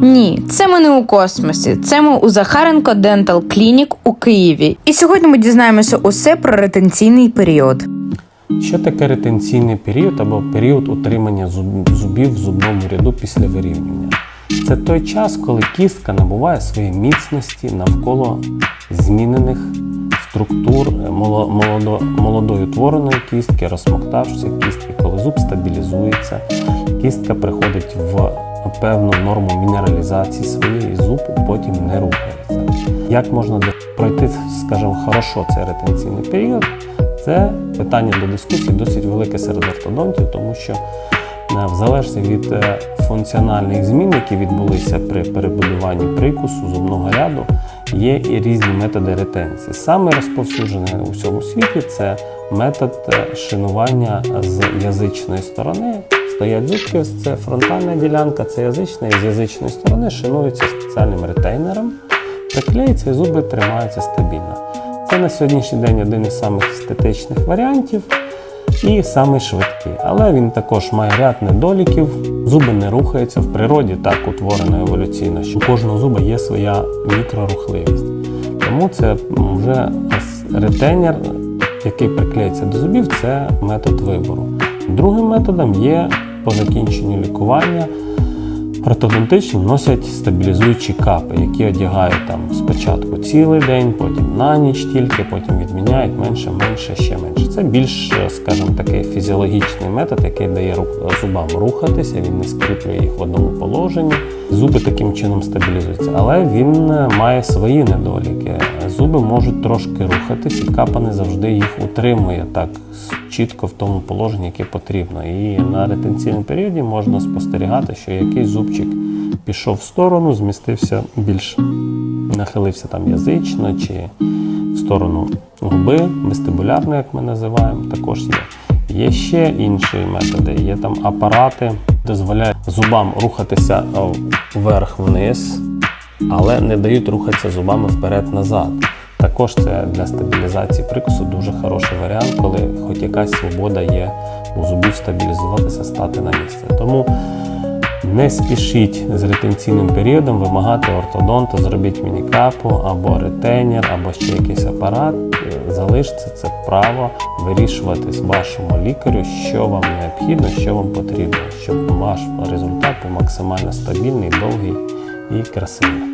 Ні, це ми не у космосі. Це ми у Захаренко Dental Clinic у Києві. І сьогодні ми дізнаємося усе про ретенційний період. Що таке ретенційний період або період утримання зубів в зубному ряду після вирівнювання? Це той час, коли кістка набуває своєї міцності навколо змінених структур е, молодо- молодої утвореної кістки, розсмоктавшися кістки, коли зуб стабілізується, кістка приходить в певну норму мінералізації своєї, зуб потім не рухається. Як можна пройти, скажімо, хорошо цей ретенційний період? Це питання до дискусії досить велике серед ортодонтів, тому що е, в залежності від е, функціональних змін, які відбулися при перебудуванні прикусу зубного ряду, є і різні методи ретенції. Саме розповсюджений у всьому світі це метод е, шинування з язичної сторони. Стоять зубки, це фронтальна ділянка, це язична, і з язичної сторони шинуються спеціальним ретейнером, приклеються і зуби тримаються стабільно. Це на сьогоднішній день один із самих естетичних варіантів і самий швидкий. Але він також має ряд недоліків. Зуби не рухаються в природі, так утворено еволюційно, що у кожного зуба є своя мікрорухливість. Тому це вже ретейнер, який приклеїться до зубів, це метод вибору. Другим методом є по закінченню лікування Ортодонтично носять стабілізуючі капи, які одягають там спочатку цілий день, потім на ніч тільки, потім відміняють менше, менше, ще менше. Це більш, скажімо, такий фізіологічний метод, який дає рух- зубам рухатися, він не скріплює їх в одному положенні. Зуби таким чином стабілізуються, але він е, має свої недоліки. Зуби можуть трошки рухатись, і капа не завжди їх утримує так чітко в тому положенні, яке потрібно. І на ретенційному періоді можна спостерігати, що якийсь зубчик пішов в сторону, змістився більш нахилився там язично чи в сторону губи, вестибулярно, як ми називаємо, також є. Є ще інші методи, є там апарати, дозволяють зубам рухатися вверх-вниз, але не дають рухатися зубами вперед-назад. Також це для стабілізації прикусу дуже хороший варіант, коли хоч якась свобода є у зубів стабілізуватися, стати на місце. Тому не спішіть з ретенційним періодом вимагати ортодонта, зробіть мінікапу або ретейнер, або ще якийсь апарат. Залиште це право вирішувати з вашому лікарю, що вам необхідно, що вам потрібно, щоб ваш результат був максимально стабільний, довгий і красивий.